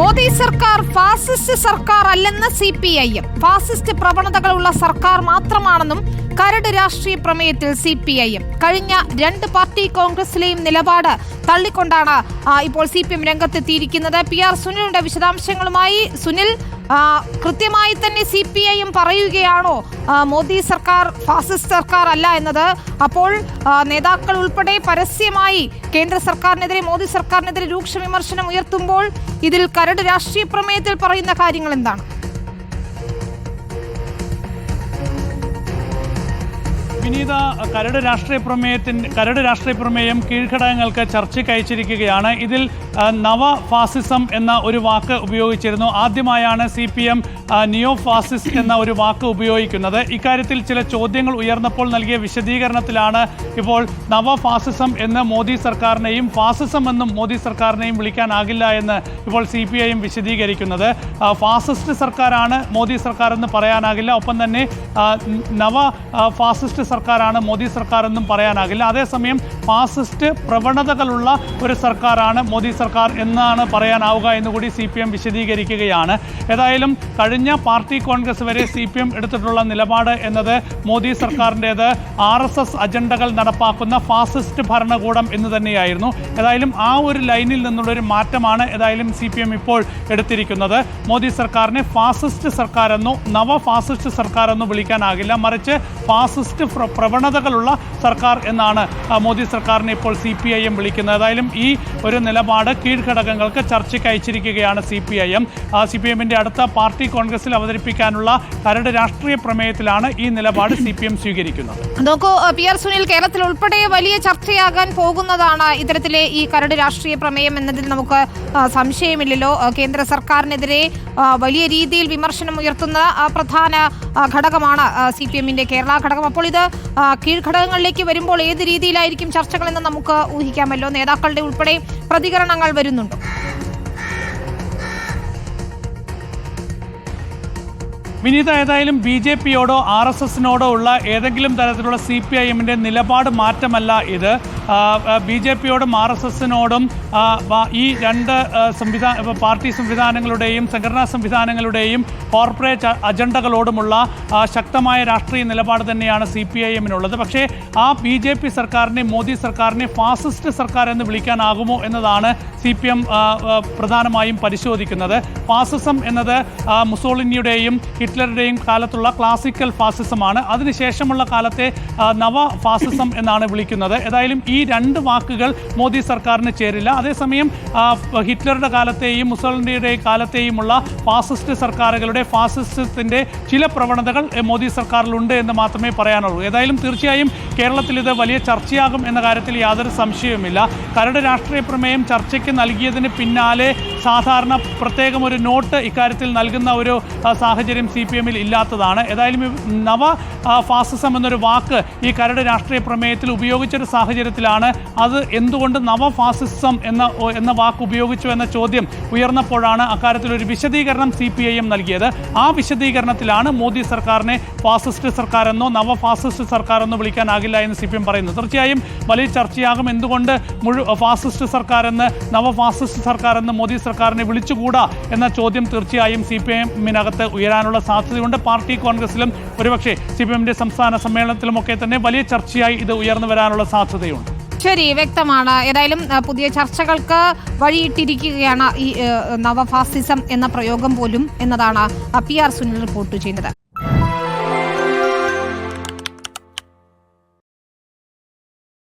മോദി സർക്കാർ ഫാസിസ്റ്റ് സർക്കാർ അല്ലെന്ന് C P I M. Fascist പ്രവണതകളുള്ള സർക്കാർ മാത്രമാണെന്നും കരട് രാഷ്ട്രീയ പ്രമേയത്തിൽ സി പി ഐ എം കഴിഞ്ഞ രണ്ട് പാർട്ടി കോൺഗ്രസിലെയും നിലപാട് തള്ളിക്കൊണ്ടാണ് ഇപ്പോൾ സി പി എം രംഗത്തെത്തിയിരിക്കുന്നത്. പി ആർ സുനിലുണ്ട് വിശദാംശങ്ങളുമായി സുനിൽ കൃത്യമായി തന്നെ സി പി ഐ എം പറയുകയാണോ മോദി സർക്കാർ ഫാസിസ്റ്റ് സർക്കാർ അല്ല എന്നത്. അപ്പോൾ നേതാക്കൾ ഉൾപ്പെടെ പരസ്യമായി കേന്ദ്ര സർക്കാരിനെതിരെ മോദി സർക്കാരിനെതിരെ രൂക്ഷ വിമർശനം ഉയർത്തുമ്പോൾ ഇതിൽ കരട് രാഷ്ട്രീയ പ്രമേയത്തിൽ പറയുന്ന കാര്യങ്ങൾ എന്താണ്? വിനീത കരട് രാഷ്ട്രീയ പ്രമേയത്തിന്റെ കരട് രാഷ്ട്രീയ പ്രമേയം കീഴ്ഘടകങ്ങൾക്ക് ചർച്ചയ്ക്ക് അയച്ചിരിക്കുകയാണ്. ഇതിൽ നവ ഫാസിസം എന്ന ഒരു വാക്ക് ഉപയോഗിച്ചിരുന്നു. ആദ്യമായാണ് C P M neo fascist എന്ന ഒരു വാക്ക് ഉപയോഗിക്കുന്നത്. ഇക്കാര്യത്തിൽ ചില ചോദ്യങ്ങൾ ഉയർന്നപ്പോൾ നൽകിയ വിശദീകരണത്തിലാണ് ഇപ്പോൾ നവ ഫാസിസം എന്ന് മോദി സർക്കാരിനെയും ഫാസിസം എന്നും മോദി സർക്കാരിനെയും വിളിക്കാനാകില്ല എന്ന് ഇപ്പോൾ സി പി ഐയും വിശദീകരിക്കുന്നത് ഫാസിസ്റ്റ് സർക്കാരാണ് മോദി സർക്കാർ എന്ന് പറയാനാകില്ല. ഒപ്പം തന്നെ നവ ഫാസിസ്റ്റ് സർക്കാരാണ് മോദി സർക്കാർ എന്നും പറയാനാകില്ല. അതേസമയം ഫാസിസ്റ്റ് പ്രവണതകളുള്ള ഒരു സർക്കാരാണ് മോദി സർക്കാർ എന്നാണ് പറയാനാവുക എന്നുകൂടി സി പി എം വിശദീകരിക്കുകയാണ്. ഏതായാലും കഴിഞ്ഞ പാർട്ടി കോൺഗ്രസ് വരെ സി പി എം എടുത്തിട്ടുള്ള നിലപാട് എന്നത് മോദി സർക്കാരിന്റേത് ആർ എസ് എസ് അജണ്ടകൾ നടപ്പാക്കുന്ന ഫാസിസ്റ്റ് ഭരണകൂടം എന്ന് തന്നെയായിരുന്നു. ഏതായാലും ആ ഒരു ലൈനിൽ നിന്നുള്ള ഒരു മാറ്റമാണ് ഏതായാലും സി പി എം ഇപ്പോൾ എടുത്തിരിക്കുന്നത്. മോദി സർക്കാരിനെ ഫാസിസ്റ്റ് സർക്കാരെന്നോ നവ ഫാസിസ്റ്റ് സർക്കാരെന്നോ വിളിക്കാനാകില്ല. മറിച്ച് ഫാസിസ്റ്റ് പ്രവണതകളുള്ള സർക്കാർ എന്നാണ് മോദി സർക്കാരിനെ ഇപ്പോൾ സി പി ഐ എം വിളിക്കുന്നത്. ഏതായാലും ഈ ഒരു നിലപാട് കീഴ്ഘടകങ്ങൾക്ക് ചർച്ചയ്ക്ക് അയച്ചിരിക്കുകയാണ് C P I M C P എമ്മിന്റെ അടുത്ത പാർട്ടി കോൺഗ്രസിൽ അവതരിപ്പിക്കാനുള്ള കരട് രാഷ്ട്രീയ പ്രമേയത്തിലാണ് ഈ നിലപാട് സി പി എം സ്വീകരിക്കുന്നത്. നോക്കൂ പി ആർ സുനിൽ കേരളത്തിൽ ഉൾപ്പെടെ വലിയ ചർച്ചയാകാൻ പോകുന്നതാണ് ഇത്തരത്തിലെ ഈ കരട് രാഷ്ട്രീയ പ്രമേയം എന്നതിൽ നമുക്ക് സംശയമില്ലല്ലോ. കേന്ദ്ര സർക്കാരിനെതിരെ വലിയ രീതിയിൽ വിമർശനം ഉയർത്തുന്ന പ്രധാന ഘടകമാണ് സി പി എമ്മിന്റെ കേരള ഘടകം. അപ്പോൾ ഇത് കീഴ്ഘടകങ്ങളിലേക്ക് വരുമ്പോൾ ഏത് രീതിയിലായിരിക്കും ചർച്ചകളെന്ന് നമുക്ക് ഊഹിക്കാമല്ലോ. നേതാക്കളുടെ ഉൾപ്പെടെ പ്രതികരണങ്ങൾ വരുന്നുണ്ടോ. വിനീത ഏതായാലും ബി ജെ പിയോടോ ആർ എസ് എസിനോടോ ഉള്ള ഏതെങ്കിലും തരത്തിലുള്ള സി പി ഐ എമ്മിന്റെ നിലപാട് മാറ്റമല്ല ഇത്. ബി ജെ പിയോടും ആർ എസ് എസിനോടും ഈ രണ്ട് സംവിധാന പാർട്ടി സംവിധാനങ്ങളുടെയും സംഘടനാ സംവിധാനങ്ങളുടെയും കോർപ്പറേറ്റ് അജണ്ടകളോടുമുള്ള ശക്തമായ രാഷ്ട്രീയ നിലപാട് തന്നെയാണ് സി പി ഐ എമ്മിനുള്ളത്. പക്ഷേ ആ ബി ജെ പി സർക്കാരിനെ മോദി സർക്കാരിനെ ഫാസിസ്റ്റ് സർക്കാർ എന്ന് വിളിക്കാനാകുമോ എന്നതാണ് സി പി എം പ്രധാനമായും പരിശോധിക്കുന്നത്. ഫാസിസം എന്നത് മുസോളിനിയുടെയും ഹിറ്റ്ലറുടെയും കാലത്തുള്ള ക്ലാസിക്കൽ ഫാസിസമാണ് അതിനുശേഷമുള്ള കാലത്തെ നവ ഫാസിസം എന്നാണ് വിളിക്കുന്നത്. ഏതായാലും ഈ രണ്ട് വാക്കുകൾ മോദി സർക്കാരിന് ചേരില്ല. അതേസമയം ഹിറ്റ്ലറുടെ കാലത്തെയും മുസോളിനിയുടെ കാലത്തെയുമുള്ള ഫാസിസ്റ്റ് സർക്കാരുകളുടെ ഫാസിസത്തിന്റെ ചില പ്രവണതകൾ മോദി സർക്കാരിലുണ്ട് എന്ന് മാത്രമേ പറയാനുള്ളൂ. ഏതായാലും തീർച്ചയായും കേരളത്തിൽ ഇത് വലിയ ചർച്ചയാകും എന്ന കാര്യത്തിൽ യാതൊരു സംശയവുമില്ല. കരട് രാഷ്ട്രീയ പ്രമേയം ചർച്ചയ്ക്ക് നൽകിയതിന് പിന്നാലെ സാധാരണ പ്രത്യേകം ഒരു നോട്ട് ഇക്കാര്യത്തിൽ നൽകുന്ന ഒരു സാഹചര്യം സി പി എമ്മിൽ ഇല്ലാത്തതാണ്. ഏതായാലും നവ ഫാസിസം എന്നൊരു വാക്ക് ഈ കരട് രാഷ്ട്രീയ പ്രമേയത്തിൽ ഉപയോഗിച്ചൊരു സാഹചര്യത്തിലാണ്. അത് എന്തുകൊണ്ട് നവ ഫാസിസം എന്ന എന്ന വാക്ക് ഉപയോഗിച്ചു എന്ന ചോദ്യം ഉയർന്നപ്പോഴാണ് അക്കാര്യത്തിൽ ഒരു വിശദീകരണം സി പി ഐ എം നൽകിയത്. ആ വിശദീകരണത്തിലാണ് മോദി സർക്കാരിനെ ഫാസിസ്റ്റ് സർക്കാരെന്നോ നവ ഫാസിസ്റ്റ് സർക്കാരെന്നോ വിളിക്കാനാകില്ല എന്ന് സി പി എം പറയുന്നത്. തീർച്ചയായും വലിയ ചർച്ചയാകും എന്തുകൊണ്ട് മുഴു ഫാസിസ്റ്റ് സർക്കാരെന്ന് നവ ഫാസിസ്റ്റ് സർക്കാരെന്ന് മോദി സർക്കാരിനെ വിളിച്ചുകൂടാ എന്ന ചോദ്യം തീർച്ചയായും സി പി എമ്മിനകത്ത് ഉയരാനുള്ള സാധ്യതയുണ്ട്. പാർട്ടി കോൺഗ്രസിലും ഒരുപക്ഷെ സി പി എമ്മിന്റെ സംസ്ഥാന സമ്മേളനത്തിലുമൊക്കെ തന്നെ വലിയ ചർച്ചയായി ഇത് ഉയർന്നു വരാനുള്ള സാധ്യതയുണ്ട്. ശരി വ്യക്തമാണ്. ഏതായാലും പുതിയ ചർച്ചകൾക്ക് വഴിയിട്ടിരിക്കുകയാണ് ഈ നവഫാസിസം എന്ന പ്രയോഗം പോലും എന്നതാണ് പി ആർ സുനിൽ റിപ്പോർട്ട് ചെയ്യുന്നത്.